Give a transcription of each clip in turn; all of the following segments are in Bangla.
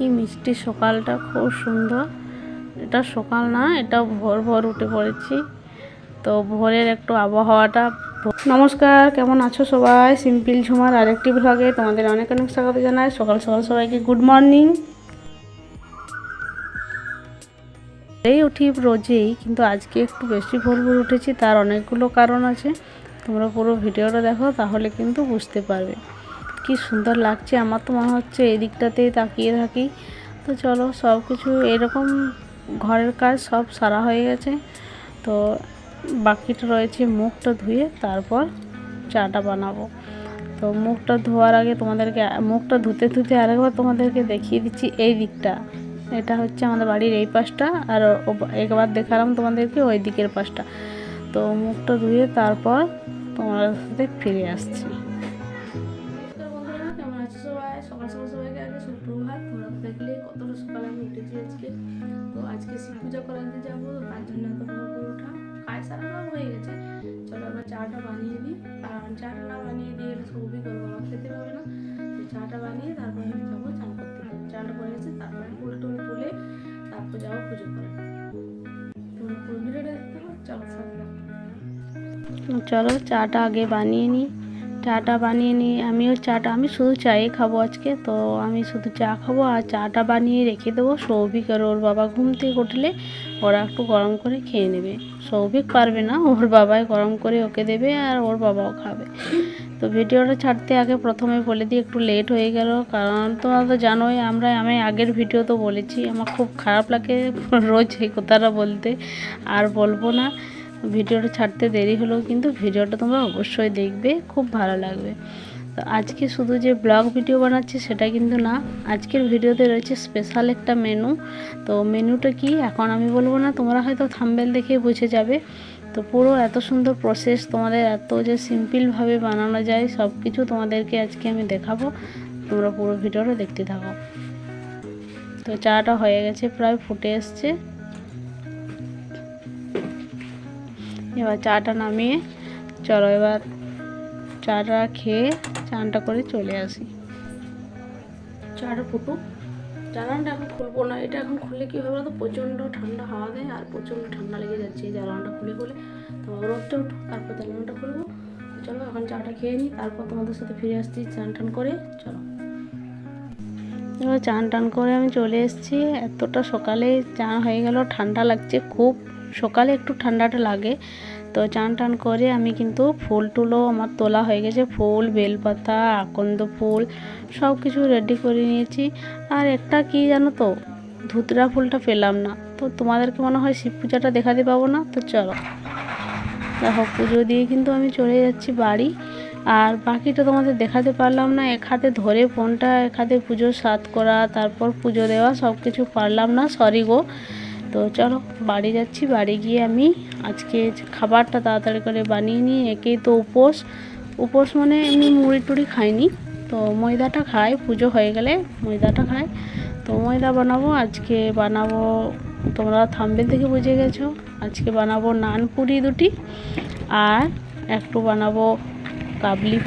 কি মিষ্টি সকালটা খুব সুন্দর। এটা সকাল না, এটা ভোর ভোর উঠে পড়েছি। তো ভোরের একটু আবহাওয়াটা নমস্কার, কেমন আছো সবাই? সিম্পল ঝুমার আরেকটি ভ্লগে তোমাদের অনেক অনেক স্বাগত জানাই। সকাল সকাল সবাইকে গুড মর্নিং এই উঠি রোজেই, কিন্তু আজকে একটু বেশি ভোর ভোর উঠেছি, তার অনেকগুলো কারণ আছে। তোমরা পুরো ভিডিওটা দেখো, তাহলে কিন্তু বুঝতে পারবে। কি সুন্দর লাগছে। আমার তো মনে হচ্ছে এই দিকটাতেই তাকিয়ে থাকি। তো চলো সব কিছু এরকম ঘরের কাজ সব সারা হয়ে গেছে। তো বাকিটা রয়েছে মুখটা ধুয়ে তারপর চাটা বানাবো। তো মুখটা ধোয়ার আগে তোমাদেরকে, মুখটা ধুতে ধুতে আরেকবার তোমাদেরকে দেখিয়ে দিচ্ছি এই দিকটা। এটা হচ্ছে আমাদের বাড়ির এই পাশটা আর একবার দেখালাম তোমাদেরকে ওই দিকের পাশটা। তো মুখটা ধুয়ে তারপর তোমাদের সাথে ফিরে আসছি। চলো। চলো চাটা আগে বানিয়ে নিই। চাটা বানিয়ে নিই। আমিও চাটা, আমি শুধু চাই খাব আজকে, তো আমি শুধু চা খাব আর চাটা বানিয়ে রেখে দেবো। সৌভিক আর ওর বাবা ঘুম থেকে উঠলে ওরা একটু গরম করে খেয়ে নেবে। সৌভিক পারবে না, ওর বাবাই গরম করে ওকে দেবে আর ওর বাবাও খাবে। তো ভিডিওটা ছাড়তে আগে প্রথমে বলে দিই, একটু লেট হয়ে গেল। কারণ তোমরা তো জানোই, আমরা, আমি আগের ভিডিও তো বলেছি, আমার খুব খারাপ লাগে রোজ এই কথাটা বলতে। আর বলব না, ভিডিওটা ছাড়তে দেরি হলেও কিন্তু ভিডিওটা তোমরা অবশ্যই দেখবে, খুব ভালো লাগবে। তো আজকে শুধু যে ব্লগ ভিডিও বানাচ্ছি সেটা কিন্তু না, আজকের ভিডিওতে রয়েছে স্পেশাল একটা মেনু তো মেনুটা কি? এখন আমি বলব না, তোমরা হয়তো থাম্বেল দেখে বুঝে যাবে। তো পুরো এত সুন্দর প্রসেস তোমাদের এত যে সিম্পলভাবে বানানো যায় সব কিছু তোমাদেরকে আজকে আমি দেখাবো। তোমরা পুরো ভিডিওটা দেখতে থাকো। তো চাটা হয়ে গেছে, প্রায় ফুটে এসছে। এবার চাটা নামিয়ে চলো, এবার চাটা খেয়ে চানটা করে চলে আসি। চাটা ফুটুক। জ্বালানটা এখন খুলবো না। এটা এখন খুললে কী হবে তো প্রচণ্ড ঠান্ডা হাওয়া দেয় আর প্রচণ্ড ঠান্ডা লেগে যাচ্ছে। এই জ্বালানটা খুলে খুলে তো রোদটা উঠুক, তারপর জ্বালানটা খুলবো। চলো, এখন চাটা খেয়ে নিই, তারপর তোমাদের সাথে ফিরে আসছি চান টান করে। চলো। চান টান করে আমি চলে এসেছি। এতটা সকালে চান হয়ে গেল, ঠান্ডা লাগছে খুব। সকালে একটু ঠান্ডাটা লাগে। তো চান টান করে আমি কিন্তু ফুল টুলও আমার তোলা হয়ে গেছে। ফুল, বেলপাতা, আকন্দ ফুল সব কিছু রেডি করে নিয়েছি। আর একটা কি জানো তো? ধুতরা ফুলটা পেলাম না। তো তোমাদেরকে মনে হয় শিব পূজাটা দেখাতে পাবো না? তো চলো। দেখো, পুজো দিয়ে কিন্তু আমি চলে যাচ্ছি বাড়ি। আর বাকিটা তোমাদের দেখাতে পারলাম না। এক হাতে ধরে ফোনটা, এক হাতে পুজোর সাত করা, তারপর পুজো দেওয়া সব কিছু পারলাম না। সরি গো। তো চলো, বাড়ি যাচ্ছি। বাড়ি গিয়ে আমি আজকে খাবারটা তাড়াতাড়ি করে বানিয়ে নিই একেই তো উপোস। উপোস মানে এমনি মুড়ি টুড়ি খাইনি। তো ময়দাটা খাই, পুজো হয়ে গেলে ময়দাটা খাই। তো ময়দা বানাবো, আজকে বানাবো, তোমরা থাম্বেল থেকে বুঝে গেছো। আজকে বানাবো নান পুরি দুটি আর একটু বানাবো কাবলি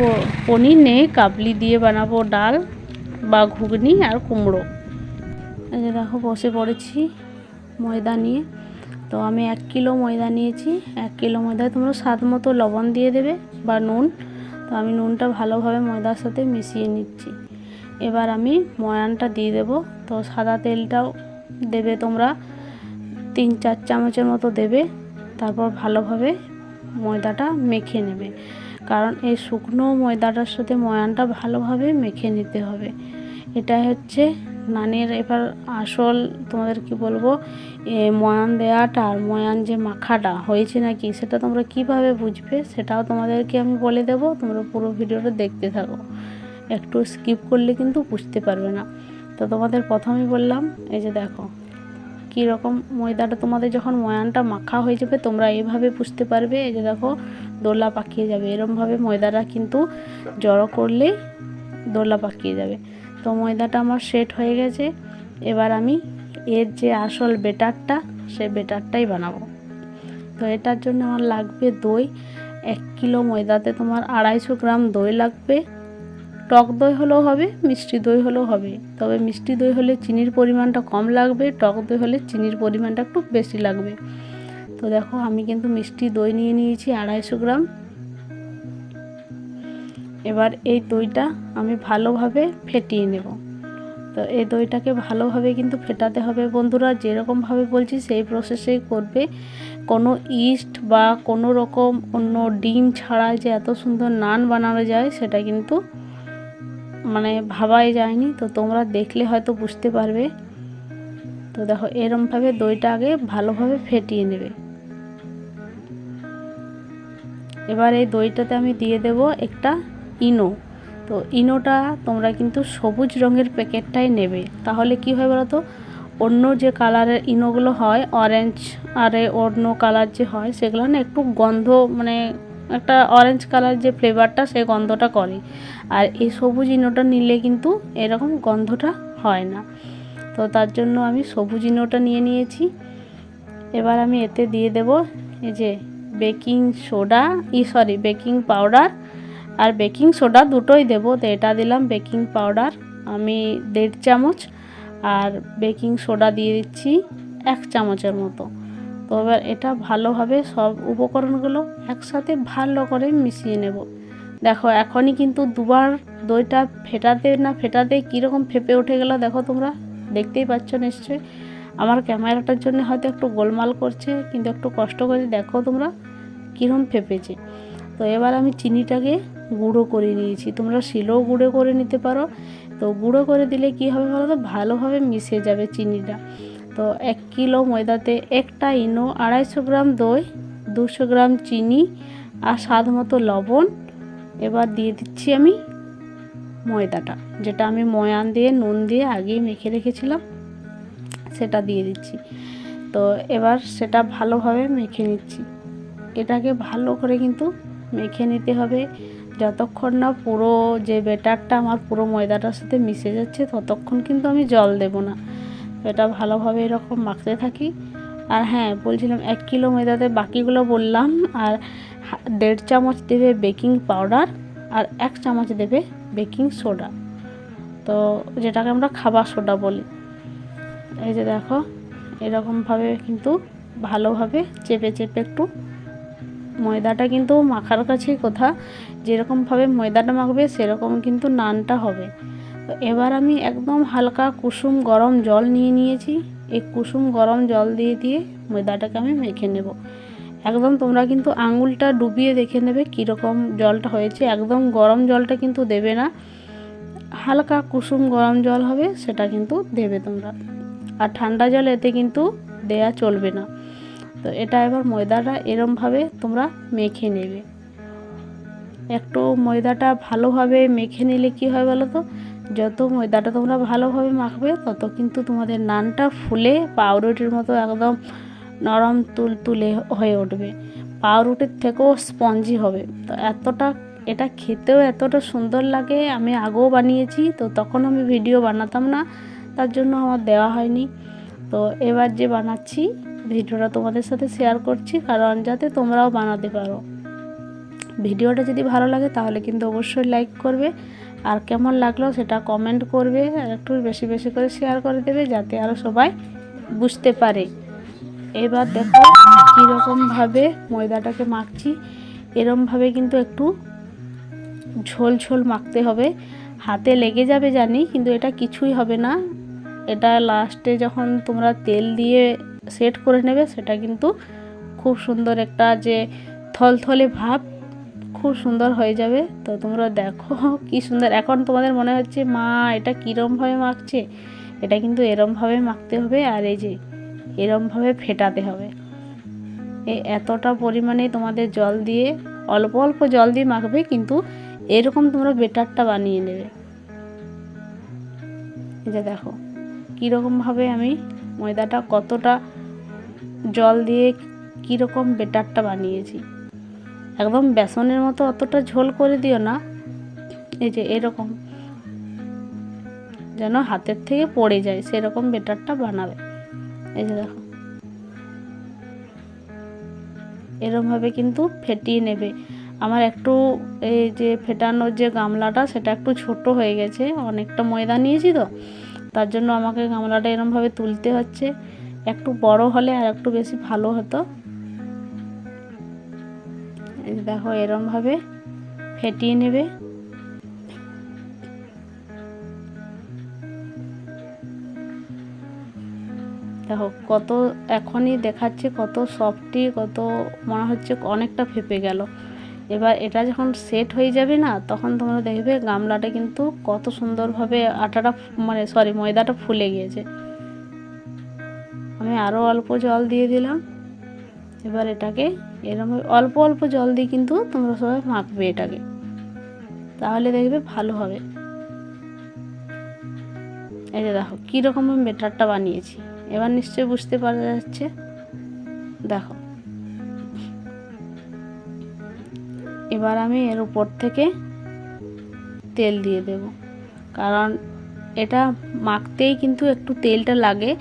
পনির নেই কাবলি দিয়ে বানাবো ডাল বা ঘুগনি আর কুমড়ো। দেখো, বসে পড়েছি। ময়দা নিয়ে। তো আমি এক কিলো ময়দা নিয়েছি। এক কিলো ময়দায় তোমরা স্বাদ মতো লবণ দিয়ে দেবে বা নুন। তো আমি নুনটা ভালোভাবে ময়দার সাথে মিশিয়ে নিচ্ছি। এবার আমি ময়ানটা দিয়ে দেব। তো সাদা তেলটাও দেবে তোমরা। তিন চার চামচের মতো দেবে। তারপর ভালোভাবে ময়দাটা মেখে নেবে। কারণ এই শুকনো ময়দাটার সাথে ময়ানটা ভালোভাবে মেখে নিতে হবে। এটা হচ্ছে নানের এবার আসল, তোমাদের কি বলব ময়ান দেওয়াটা আর ময়ান যে মাখাটা হয়েছে নাকি, সেটা তোমরা কীভাবে বুঝবে সেটাও তোমাদেরকে আমি বলে দেবো, তোমরা পুরো ভিডিওটা দেখতে থাকো। একটু স্কিপ করলে কিন্তু বুঝতে পারবে না। তো তোমাদের প্রথমেই বললাম, এই যে দেখো কী রকম ময়দাটা তোমাদের যখন ময়ানটা মাখা হয়ে যাবে, তোমরা এইভাবে বুঝতে পারবে, এই যে দেখো, দোলা পাকিয়ে যাবে। এরমভাবে ময়দাটা কিন্তু জড়ো করলে দোলা পাকিয়ে যাবে। তো ময়দাটা আমার সেট হয়ে গেছে। এবার আমি এর যে আসল বেটারটা, সে বেটারটাই বানাবো। তো এটার জন্য আমার লাগবে দই। এক কিলো ময়দাতে তোমার আড়াইশো গ্রাম দই লাগবে। টক দই হলেও হবে, মিষ্টি দই হলেও হবে। তবে মিষ্টি দই হলে চিনির পরিমাণটা কম লাগবে, টক দই হলে চিনির পরিমাণটা একটু বেশি লাগবে। তো দেখো, আমি কিন্তু মিষ্টি দই নিয়ে নিয়েছি আড়াইশো গ্রাম। এবার এই দইটা আমি ভালোভাবে ফেটিয়ে নেব। তো এই দইটাকে ভালোভাবে কিন্তু ফেটাতে হবে। বন্ধুরা, যেরকমভাবে বলছি, সেই প্রসেসেই করবে। কোনো ইস্ট বা কোনো রকম অন্য ডিম ছাড়া যে এত সুন্দর নান বানানো যায়, সেটা কিন্তু মানে ভাবাই যায়নি। তো তোমরা দেখলে হয়তো বুঝতে পারবে। তো দেখো, এরমভাবে দইটা আগে ভালোভাবে ফেটিয়ে নেবে। এবার এই দইটাতে আমি দিয়ে দেব একটা ইনো। তো ইনোটা তোমরা কিন্তু সবুজ রঙের প্যাকেটটাই নেবে। তাহলে কি হয় বলো তো অন্য যে কালারের ইনোগুলো হয় অরেঞ্জ আরে অন্য কালার যে হয়, সেগুলো না একটু গন্ধ মানে একটা অরেঞ্জ কালার যে ফ্লেভারটা সেই গন্ধটা করে। আর এই সবুজ ইনোটা নিলে কিন্তু এরকম গন্ধটা হয় না। তো তার জন্য আমি সবুজ ইনোটা নিয়ে নিয়েছি। এবার আমি এতে দিয়ে দেব এই যে বেকিং সোডা ই সরি বেকিং পাউডার আর বেকিং সোডা দুটোই দেবো তো এটা দিলাম বেকিং পাউডার, আমি দেড় চামচ, আর বেকিং সোডা দিয়ে দিচ্ছি এক চামচের মতো। তো এবার এটা ভালোভাবে সব উপকরণগুলো একসাথে ভালো করে মিশিয়ে নেব। দেখো, এখনই কিন্তু দুবার দইটা ফেটাতে না ফেটাতে কীরকম ফেপে উঠে গেল দেখো তোমরা, দেখতেই পাচ্ছ নিশ্চয়ই। আমার ক্যামেরাটার জন্য হয়তো একটু গোলমাল করছে, কিন্তু একটু কষ্ট করে দেখো তোমরা কীরকম ফেপেছে। তো এবার আমি চিনিটাকে গুঁড়ো করে নিয়েছি। তোমরা শিলেও গুঁড়ো করে নিতে পারো। তো গুঁড়ো করে দিলে কি হবে বলো তো ভালোভাবে মিশে যাবে চিনিটা। তো এক কিলো ময়দাতে একটা ইনো, আড়াইশো গ্রাম দই, দুশো গ্রাম চিনি আর স্বাদ মতো লবণ। এবার দিয়ে দিচ্ছি আমি ময়দাটা, যেটা আমি ময়ান দিয়ে, নুন দিয়ে আগেই মেখে রেখেছিলাম। সেটা দিয়ে দিচ্ছি। তো এবার সেটা ভালোভাবে মেখে নিচ্ছি। এটাকে ভালো করে কিন্তু মেখে নিতে হবে। যতক্ষণ না পুরো যে বেটারটা আমার পুরো ময়দাটার সাথে মিশে যাচ্ছে, ততক্ষণ কিন্তু আমি জল দেব না। এটা ভালোভাবে এরকম মাখতে থাকি। আর হ্যাঁ বলছিলাম এক কিলো ময়দাতে বাকিগুলো বললাম, আর দেড় চামচ দেবে বেকিং পাউডার, আর এক চামচ দেবে বেকিং সোডা। তো যেটাকে আমরা খাবার সোডা বলি। এই যে দেখো, এরকমভাবে কিন্তু ভালোভাবে চেপে চেপে একটু ময়দাটা কিন্তু মাখার কাছেই কথা। যেরকমভাবে ময়দাটা মাখবে, সেরকম কিন্তু নানটা হবে। তো এবার আমি একদম হালকা কুসুম গরম জল নিয়ে নিয়েছি। এই কুসুম গরম জল দিয়ে দিয়ে ময়দাটাকে আমি মেখে নেব। একদম তোমরা কিন্তু আঙুলটা ডুবিয়ে দেখে নেবে কীরকম জলটা হয়েছে। একদম গরম জলটা কিন্তু দেবে না। হালকা কুসুম গরম জল হবে, সেটা কিন্তু দেবে তোমরা। আর ঠান্ডা জল এতে কিন্তু দেয়া চলবে না। তো এটা এবার ময়দাটা এরমভাবে তোমরা মেখে নেবে। একটু ময়দাটা ভালোভাবে মেখে নিলে কি হয় বলো তো? যত ময়দাটা তোমরা ভালোভাবে মাখবে, তত কিন্তু তোমাদের নানটা ফুলে পাউরুটির মতো একদম নরম তুল তুলে হয়ে উঠবে। পাউরুটির থেকেও স্পঞ্জি হবে। তো এতটা, এটা খেতেও এতটা সুন্দর লাগে। আমি আগেও বানিয়েছি, তো তখন আমি ভিডিও বানাতাম না, তার জন্য আমার দেওয়া হয়নি। তো এবার যে বানাচ্ছি ভিডিওটা তোমাদের সাথে শেয়ার করছি, কারণ যাতে তোমরাও বানাতে পারো। ভিডিওটা যদি ভালো লাগে, তাহলে কিন্তু অবশ্যই লাইক করবে। আর কেমন লাগল সেটা কমেন্ট করবে, আর একটু বেশি বেশি করে শেয়ার করে দেবে, যাতে আরও সবাই বুঝতে পারে। এবার দেখো কীরকমভাবে ময়দাটাকে মাখছি। এরমভাবে কিন্তু একটু ঝোল ঝোল মাখতে হবে। হাতে লেগে যাবে জানি, কিন্তু এটা কিছুই হবে না। এটা লাস্টে যখন তোমরা তেল দিয়ে সেট করে নেবে, সেটা কিন্তু খুব সুন্দর একটা যে থলথলে ভাব খুব সুন্দর হয়ে যাবে। তো তোমরা দেখো কি সুন্দর। এখন তোমাদের মনে হচ্ছে, মা, এটা কীরমভাবে মাখছে? এটা কিন্তু এরমভাবে মাখতে হবে আর এই যে এরমভাবে ফেটাতে হবে। এই এতটা পরিমাণে তোমাদের জল দিয়ে, অল্প অল্প জল দিয়ে মাখবে, কিন্তু এরকম তোমরা বেটারটা বানিয়ে নেবে। যে দেখো, কীরকমভাবে আমি ময়দাটা কতটা জল দিয়ে কীরকম বেটারটা বানিয়েছি। একদম বেসনের মতো অতটা ঝোল করে দিও না। এই যে এরকম। যেন হাতের থেকে পড়ে যায়, সেরকম বেটারটা বানাবে। এই যে দেখো। এরমভাবে কিন্তু ফেটিয়ে নেবে। আমার একটু এই যে ফেটানোর যে গামলাটা, সেটা একটু ছোট হয়ে গেছে। অনেকটা ময়দা নিয়েছি তো। তার জন্য আমাকে গামলাটা এরমভাবে তুলতে হচ্ছে। একটু বড় হলে আর একটু বেশি ভালো হতো। দেখো, এরমভাবে ফেটিয়ে নেবে। দেখো, কত এখনই দেখাচ্ছে, কত সফটি কত মনে হচ্ছে অনেকটা ফেপে গেল। এবার এটা যখন সেট হয়ে যাবে না, তখন তোমরা দেখবে গামলাটা কিন্তু কত সুন্দরভাবে আটাটা মানে সরি ময়দাটা ফুলে গিয়েছে। আমি আরও অল্প জল দিয়ে দিলাম। এবার এটাকে এরকম অল্প অল্প জল দিয়ে কিন্তু তোমরা সবাই মাখবে এটাকে। তাহলে দেখবে ভালো হবে। এই যে দেখো, কীরকম আমি বেটারটা বানিয়েছি। এবার নিশ্চয়ই বুঝতে পারা যাচ্ছে। দেখো। এবার আমি এর উপর থেকে তেল দিয়ে দেব। কারণ এটা মাখতেই কিন্তু একটু তেলটা লাগে।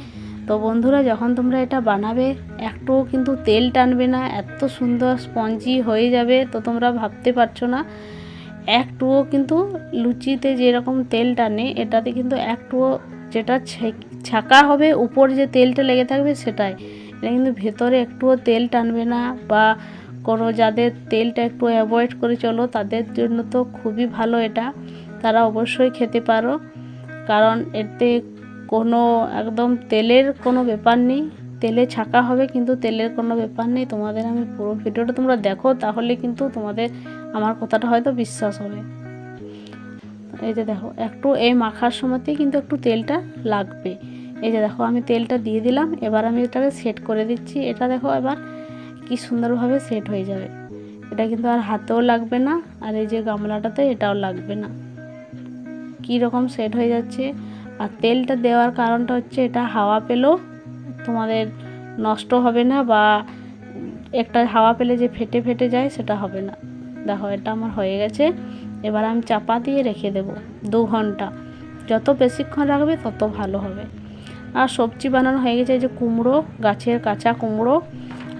তো বন্ধুরা, যখন তোমরা এটা বানাবে, একটুও কিন্তু তেল টানবে না, এত সুন্দর স্পঞ্জি হয়ে যাবে, তো তোমরা ভাবতে পারছ না। একটুও কিন্তু লুচিতে যেরকম তেল টানে, এটাতে কিন্তু একটুও যেটা ছাকা হবে, উপর যে তেলটা লেগে থাকবে সেটাই। এটা কিন্তু ভেতরে একটুও তেল টানবে না বা কোনো যাদের তেলটা একটু অ্যাভয়েড করে চলো, তাদের জন্য তো খুবই ভালো এটা। তারা অবশ্যই খেতে পারো, কারণ এতে কোনো একদম তেলের কোনো ব্যাপার নেই। তেলে ছাকা হবে, কিন্তু তেলের কোনো ব্যাপার নেই। তোমাদের আমি পুরো ভিডিওটা তোমরা দেখো, তাহলে কিন্তু তোমাদের আমার কথাটা হয়তো বিশ্বাস হবে। এই যে দেখো, একটু এই মাখার সময়তেই কিন্তু একটু তেলটা লাগবে। এই যে দেখো, আমি তেলটা দিয়ে দিলাম, এবার আমি এটাকে সেট করে দিচ্ছি। এটা দেখো, এবার কি সুন্দরভাবে সেট হয়ে যাবে। এটা কিন্তু আর হাতেও লাগবে না, আর এই যে গামলাটাতে এটাও লাগবে না। কী রকম সেট হয়ে যাচ্ছে, আর তেলটা দেওয়ার কারণটা হচ্ছে এটা হাওয়া পেলেও তোমাদের নষ্ট হবে না বা একটা হাওয়া পেলে যে ফেটে ফেটে যায় সেটা হবে না। দেখো, এটা আমার হয়ে গেছে। এবার আমি চাপা দিয়ে রেখে দেব দু ঘণ্টা। যত বেশিক্ষণ রাখবে তত ভালো হবে। আর সবজি বানানো হয়ে গেছে যে কুমড়ো, গাছের কাঁচা কুমড়ো।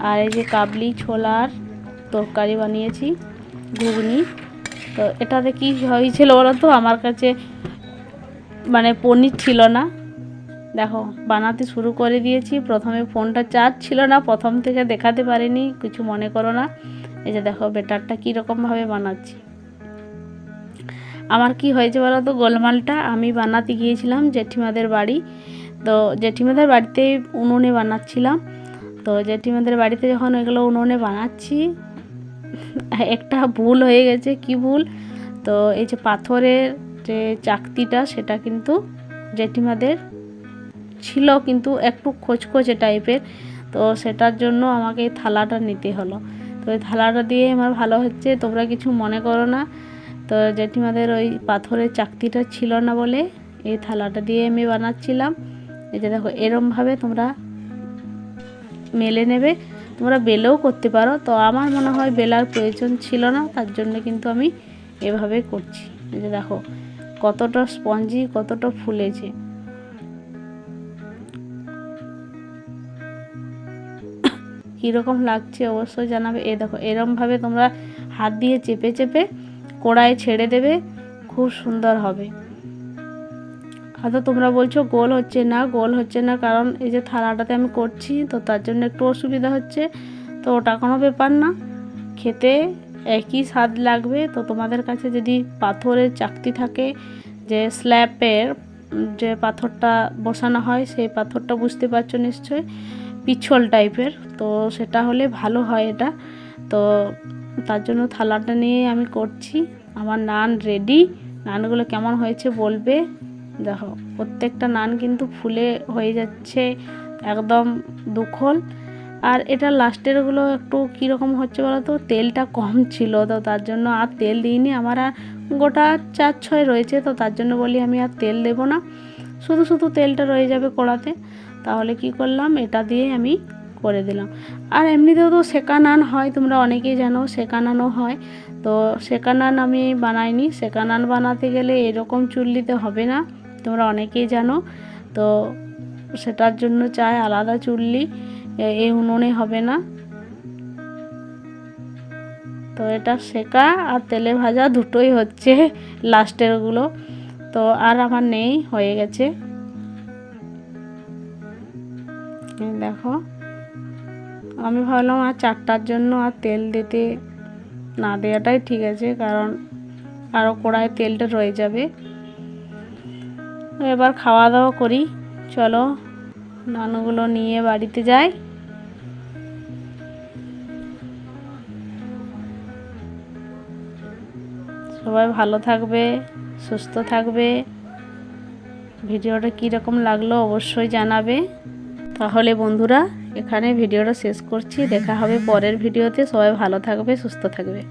আর এই যে কাবলি, ছোলার তরকারি বানিয়েছি, ঘুগনি। তো এটাতে কী হয়েছিল বলো তো? আমার কাছে মানে পনির ছিল না। দেখো, বানাতে শুরু করে দিয়েছি। প্রথমে ফোনটা চার্জ ছিল না, প্রথম থেকে দেখাতে পারিনি, কিছু মনে করো না। এই যে দেখো বেটারটা কীরকমভাবে বানাচ্ছি। আমার কি হয়েছে বলো তো? গোলমালটা আমি বানাতে গিয়েছিলাম জেঠিমাদের বাড়ি। তো জেঠিমাদের বাড়িতে উনুনে বানাচ্ছিলাম। তো জেঠিমাদের বাড়িতে যখন এগুলো উনুনে বানাচ্ছি, একটা ভুল হয়ে গেছে, কি ভুল? তো এই যে পাথরের যে চাকতিটা, সেটা কিন্তু জেঠিমাদের ছিল কিন্তু একটু খোঁচখোচে টাইপের। তো সেটার জন্য আমাকে এই থালাটা নিতে হলো। তো ওই থালাটা দিয়ে আমার ভালো হচ্ছে, তোমরা কিছু মনে করো না। তো জেঠিমাদের ওই পাথরের চাকতিটা ছিল না বলে এই থালাটা দিয়ে আমি বানাচ্ছিলাম। এই যে দেখো, এরমভাবে তোমরা মেলে নেবে, তোমরা বেলেও করতে পারো। তো আমার মনে হয় বেলার প্রয়োজন ছিল না, তার জন্য কিন্তু আমি এভাবে করছি। যে দেখো, কতটা স্পঞ্জি, কতটা ফুলেছে। কীরকম লাগছে অবশ্যই জানাবে। এ দেখো, এরমভাবে তোমরা হাত দিয়ে চেপে চেপে কড়াই ছেড়ে দেবে, খুব সুন্দর হবে। হয়তো তোমরা বলছো গোল হচ্ছে না, গোল হচ্ছে না, কারণ এই যে থালাটাতে আমি করছি, তো তার জন্য একটু অসুবিধা হচ্ছে, তো ওটা কোনো ব্যাপার না। খেতে একই স্বাদ লাগবে, তো তোমাদের কাছে যদি পাথরের চাকতি থাকে, যে স্ল্যাপের যে পাথরটা বসানো হয়, সেই পাথরটা বুঝতে পারছ নিশ্চয়ই পিছল টাইপের, তো সেটা হলে ভালো হয় এটা। তো তার জন্য থালাটা নিয়ে আমি করছি, আমার নান রেডি নানগুলো কেমন হয়েছে বলবে? দেখো, প্রত্যেকটা নান কিন্তু ফুলে হয়ে যাচ্ছে একদম দুখল। আর এটা লাস্টেরগুলো একটু কীরকম হচ্ছে বলো তো তেলটা কম ছিল তো তার জন্য আর তেল দিইনি। আমার আর গোটা চার ছয় রয়েছে তো তার জন্য বলি আমি আর তেল দেব না। শুধু শুধু তেলটা রয়ে যাবে কড়াতে। তাহলে কি করলাম? এটা দিয়ে আমি করে দিলাম। আর এমনিতেও তো সেকা নান হয়, তোমরা অনেকেই জানো সেকা নানও হয়। তো সেকা নান আমি বানাইনি। সেকা নান বানাতে গেলে এরকম চুল্লিতে হবে না। তোমরা অনেকেই জানো। তো সেটার জন্য চাই আলাদা চুল্লি এই উনুনে হবে না। তো এটা সেকা আর তেলে ভাজা দুটোই হচ্ছে লাস্টেরগুলো তো আর আমার নেই, হয়ে গেছে। দেখো, আমি ভাবলাম আর চারটার জন্য আর তেল দিতে না দেওয়াটাই ঠিক আছে, কারণ আরও কড়ায় তেলটা রয়ে যাবে। এবার খাওয়া দাওয়া করি। চলো, নানুগুলো নিয়ে বাড়িতে যাই। সবাই ভালো থাকবে, সুস্থ থাকবে। ভিডিওটা কীরকম লাগল অবশ্যই জানাবে। তাহলে বন্ধুরা, এখানে ভিডিওটা শেষ করছি। দেখা হবে পরের ভিডিওতে। সবাই ভালো থাকবে, সুস্থ থাকবে।